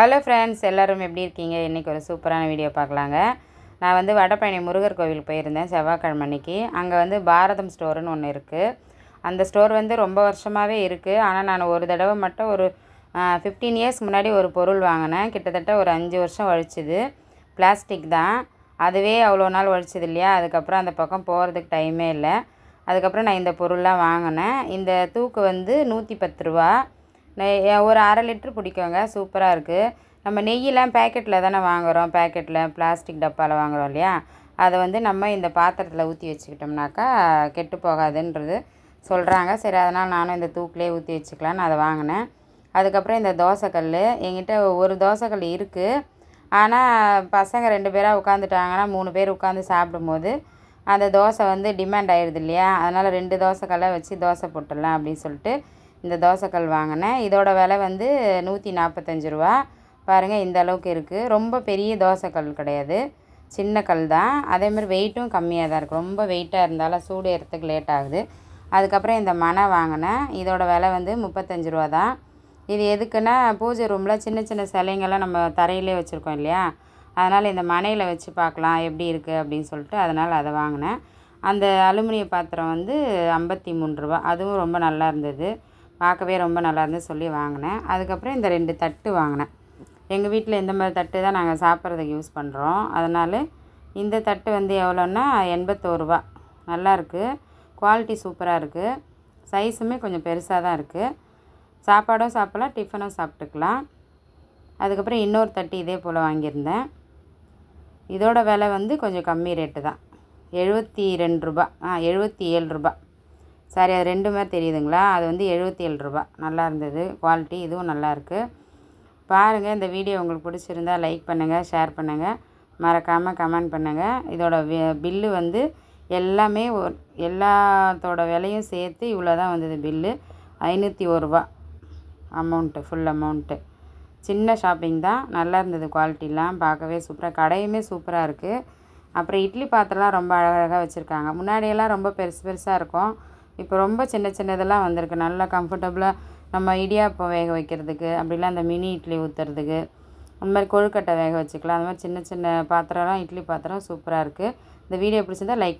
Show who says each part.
Speaker 1: Hello friends எல்லோரும் எப்படி இருக்கீங்க? இன்றைக்கி ஒரு சூப்பரான வீடியோ பார்க்கலாங்க. நான் வந்து வடபழனி முருகர் கோவில் போயிருந்தேன் செவ்வாய்க்கிழமை அன்னைக்கு. அங்கே வந்து பாரதம் ஸ்டோருன்னு ஒன்று இருக்குது அந்த ஸ்டோர் வந்து ரொம்ப வருஷமாகவே இருக்குது ஆனால் நான் ஒரு தடவை மட்டும் ஒரு ஃபிஃப்டீன் இயர்ஸ் முன்னாடி ஒரு பொருள் வாங்கினேன். கிட்டத்தட்ட ஒரு அஞ்சு வருஷம் ஒழிச்சிது. பிளாஸ்டிக் தான். அதுவே அவ்வளோ நாள் வழிச்சது இல்லையா? அதுக்கப்புறம் அந்த பக்கம் போகிறதுக்கு டைமே இல்லை. அதுக்கப்புறம் நான் இந்த பொருள்லாம் வாங்கினேன். இந்த தூக்கு வந்து நூற்றி பத்து ரூபா. ஒரு அரை லிட்ரு பிடிக்குங்க. சூப்பராக இருக்குது நம்ம நெய்யெலாம் பேக்கெட்டில் தானே வாங்குகிறோம் பேக்கெட்டில் பிளாஸ்டிக் டப்பாவில் வாங்குகிறோம் இல்லையா? அதை வந்து நம்ம இந்த பாத்திரத்தில் ஊற்றி வச்சுக்கிட்டோம்னாக்கா கெட்டு போகாதுன்றது சொல்கிறாங்க சரி அதனால் நானும் இந்த தூக்கிலே ஊற்றி வச்சுக்கலான்னு அதை வாங்கினேன். அதுக்கப்புறம் இந்த தோசைக்கல் என்கிட்ட ஒரு தோசைக்கல் இருக்குது ஆனால் பசங்க ரெண்டு பேராக உட்காந்துட்டாங்கன்னா மூணு பேர் உட்காந்து சாப்பிடும்போது அந்த தோசை வந்து டிமாண்ட் ஆயிடுது இல்லையா? அதனால் ரெண்டு தோசைக்கல்லை வச்சு தோசை போட்டுடலாம் அப்படின்னு சொல்லிட்டு இந்த தோசைக்கல் வாங்கினேன். இதோட விலை வந்து நூற்றி நாற்பத்தஞ்சு ரூபா. பாருங்கள் இந்த அளவுக்கு இருக்குது ரொம்ப பெரிய தோசைக்கல் கிடையாது. சின்ன கல் தான். அதேமாதிரி வெயிட்டும் கம்மியாக தான் இருக்குது ரொம்ப வெயிட்டாக இருந்தாலும் சூடு ஏறத்துக்கு லேட் ஆகுது. அதுக்கப்புறம் இந்த மனை வாங்கினேன். இதோட விலை வந்து முப்பத்தஞ்சு ரூபா தான். இது எதுக்குன்னா பூஜை ரூமில் சின்ன சின்ன சிலைங்கள்லாம் நம்ம தரையிலே வச்சுருக்கோம் இல்லையா? அதனால் இந்த மனையில் வச்சு பார்க்கலாம் எப்படி இருக்குது அப்படின்னு சொல்லிட்டு அதனால் அதை வாங்கினேன். அந்த அலுமினிய பாத்திரம் வந்து ஐம்பத்தி மூணு ரூபா. அதுவும் ரொம்ப நல்லா இருந்தது. பார்க்கவே ரொம்ப நல்லா இருந்து சொல்லி வாங்கினேன். அதுக்கப்புறம் இந்த ரெண்டு தட்டு வாங்கினேன். எங்கள் வீட்டில் இந்த மாதிரி தட்டு தான் நாங்கள் சாப்பிட்றதுக்கு யூஸ் பண்ணுறோம் அதனால் இந்த தட்டு வந்து எவ்வளோன்னா எண்பத்தோருபா நல்லாயிருக்கு குவாலிட்டி சூப்பராக இருக்குது சைஸுமே கொஞ்சம் பெருசாக தான் இருக்குது சாப்பாடும் சாப்பிட்லாம் டிஃபனும் சாப்பிட்டுக்கலாம். அதுக்கப்புறம் இன்னொரு தட்டு இதே போல் வாங்கியிருந்தேன். இதோட விலை வந்து கொஞ்சம் கம்மி ரேட்டு தான். எழுபத்தி ரெண்டு ரூபா. ஆ எழுபத்தி ஏழு ரூபா. சாரி அது ரெண்டு மாதிரி தெரியுதுங்களா? அது வந்து எழுபத்தி ஏழு ரூபா நல்லா இருந்தது. குவாலிட்டி இதுவும் நல்லாயிருக்கு பாருங்கள் இந்த வீடியோ உங்களுக்கு பிடிச்சிருந்தா லைக் பண்ணுங்கள் ஷேர் பண்ணுங்கள் மறக்காமல் கமெண்ட் பண்ணுங்கள் இதோட பில்லு வந்து எல்லாமே ஒரு எல்லாத்தோட விலையும் சேர்த்து இவ்வளோ தான் வந்தது பில்லு. ஐநூற்றி ஒரு ரூபா அமௌண்ட்டு ஃபுல் அமௌண்ட்டு சின்ன ஷாப்பிங் தான். நல்லா இருந்தது குவாலிட்டிலாம் பார்க்கவே சூப்பராக கடையுமே சூப்பராக இருக்குது அப்புறம் இட்லி பாத்திரம்லாம் ரொம்ப அழகழகாக வச்சுருக்காங்க. முன்னாடியெல்லாம் ரொம்ப பெருசு பெருசாக இருக்கும். இப்போ ரொம்ப சின்ன சின்னதெல்லாம் வந்திருக்கு. நல்லா கம்ஃபர்டபுளாக நம்ம இடியாப்பம் வேக வைக்கிறதுக்கு அப்படிலாம் அந்த மினி இட்லி ஊற்றுறதுக்கு அந்த மாதிரி கொழுக்கட்டை வேக வச்சுக்கலாம். அந்த மாதிரி சின்ன சின்ன பாத்திரம்லாம் இட்லி பாத்திரம் சூப்பராக இருக்குது இந்த வீடியோ பிடிச்சிருந்தா லைக்